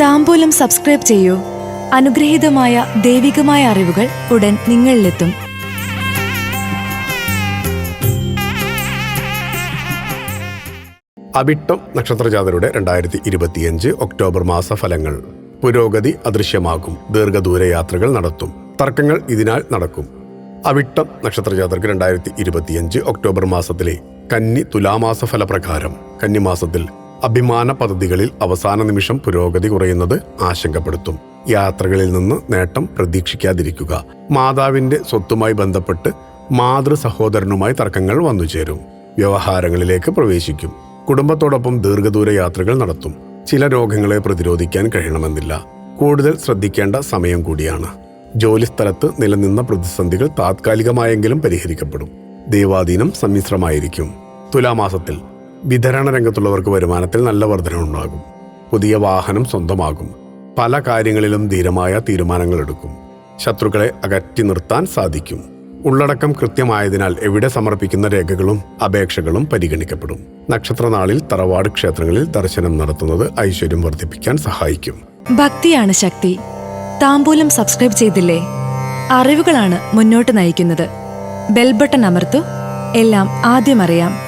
താമ്പൂലം subscribe ചെയ്യൂ. അനുഗ്രഹീതമായ ദൈവികമായ അറിവുകൾ ഉടൻ നിങ്ങളിലെത്തും. അവിട്ടം നക്ഷത്രജാതരുടെ രണ്ടായിരത്തി ഇരുപത്തിയഞ്ച് ഒക്ടോബർ മാസ ഫലങ്ങൾ പുരോഗതി അദൃശ്യമാകും. ദീർഘദൂര യാത്രകൾ നടത്തും. തർക്കങ്ങൾ ഇതിനാൽ നടക്കും. അവിട്ടം നക്ഷത്രജാതർക്ക് രണ്ടായിരത്തി ഇരുപത്തിയഞ്ച് ഒക്ടോബർ മാസത്തിലെ കന്നി തുലാമാസ ഫലപ്രകാരം കന്നിമാസത്തിൽ അഭിമാന പദ്ധതികളിൽ അവസാന നിമിഷം പുരോഗതി കുറയുന്നത് ആശങ്കപ്പെടുത്തും. യാത്രകളിൽ നിന്ന് നേട്ടം പ്രതീക്ഷിക്കാതിരിക്കുക. മാതാവിന്റെ സ്വത്തുമായി ബന്ധപ്പെട്ട് മാതൃ സഹോദരനുമായി തർക്കങ്ങൾ വന്നുചേരും വ്യവഹാരങ്ങളിലേക്ക് പ്രവേശിക്കും. കുടുംബത്തോടൊപ്പം ദീർഘദൂര യാത്രകൾ നടത്തും. ചില രോഗങ്ങളെ പ്രതിരോധിക്കാൻ കഴിയണമെന്നില്ല. കൂടുതൽ ശ്രദ്ധിക്കേണ്ട സമയം കൂടിയാണ്. ജോലിസ്ഥലത്ത് നിലനിന്ന പ്രതിസന്ധികൾ താത്കാലികമായെങ്കിലും പരിഹരിക്കപ്പെടും. ദൈവാധീനം സമ്മിശ്രമായിരിക്കും. തുലാമാസത്തിൽ വിതരണ രംഗത്തുള്ളവർക്ക് വരുമാനത്തിൽ നല്ല വർധനമുണ്ടാകും പുതിയ വാഹനം സ്വന്തമാകും. പല കാര്യങ്ങളിലും ധീരമായ തീരുമാനങ്ങൾ എടുക്കും. ശത്രുക്കളെ അകറ്റി നിർത്താൻ സാധിക്കും. ഉള്ളടക്കം കൃത്യമായതിനാൽ എവിടെ സമർപ്പിക്കുന്ന രേഖകളും അപേക്ഷകളും പരിഗണിക്കപ്പെടും. നക്ഷത്രനാളിൽ തറവാട് ക്ഷേത്രങ്ങളിൽ ദർശനം നടത്തുന്നത് ഐശ്വര്യം വർദ്ധിപ്പിക്കാൻ സഹായിക്കും. ഭക്തിയാണ് ശക്തി. താമ്പൂലം സബ്സ്ക്രൈബ് ചെയ്തില്ലേ? അറിവുകളാണ് മുന്നോട്ട് നയിക്കുന്നത്. ബെൽബട്ടൺ അമർത്തു. എല്ലാം ആദ്യം അറിയാം.